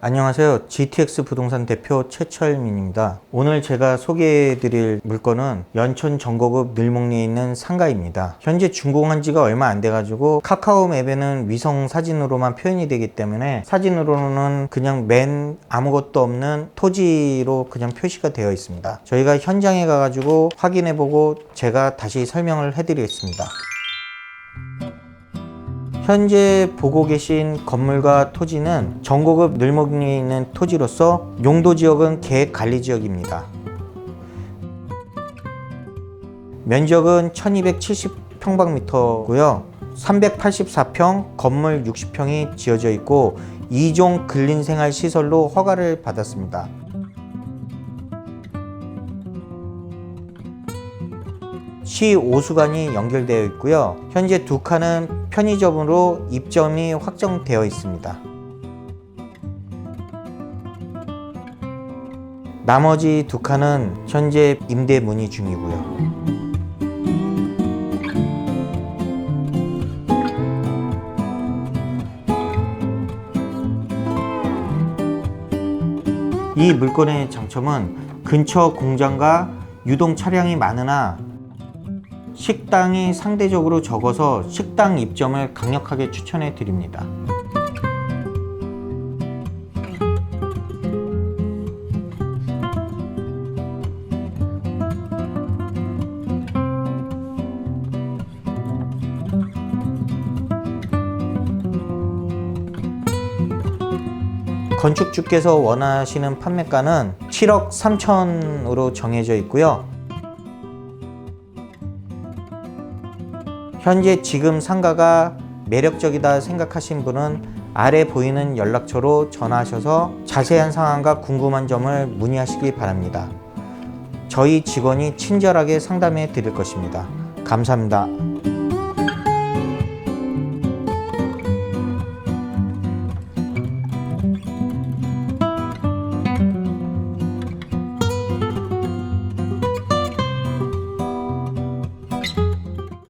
안녕하세요. GTX 부동산 대표 최철민입니다. 오늘 제가 소개해 드릴 물건은 연천 정거급 늘목리에 있는 상가입니다. 현재 준공한 지가 얼마 안 돼가지고 카카오 맵에는 위성 사진으로만 표현이 되기 때문에 사진으로는 그냥 맨 아무것도 없는 토지로 그냥 표시가 되어 있습니다. 저희가 현장에 가가지고 확인해 보고 제가 다시 설명을 해 드리겠습니다. 현재 보고 계신 건물과 토지는 전고급 늘목리에 있는 토지로서 용도 지역은 계획 관리 지역입니다. 면적은 1270평방미터고요. 384평, 건물 60평이 지어져 있고 2종 근린생활 시설로 허가를 받았습니다. 시 오수관이 연결되어 있고요. 현재 두 칸은 편의점으로 입점이 확정되어 있습니다. 나머지 두 칸은 현재 임대 문의 중이고요. 이 물건의 장점은 근처 공장과 유동 차량이 많으나 식당이 상대적으로 적어서 식당 입점을 강력하게 추천해 드립니다. 건축주께서 원하시는 판매가는 7억 3천으로 정해져 있고요. 현재 지금 상가가 매력적이다 생각하신 분은 아래 보이는 연락처로 전화하셔서 자세한 상황과 궁금한 점을 문의하시기 바랍니다. 저희 직원이 친절하게 상담해 드릴 것입니다. 감사합니다.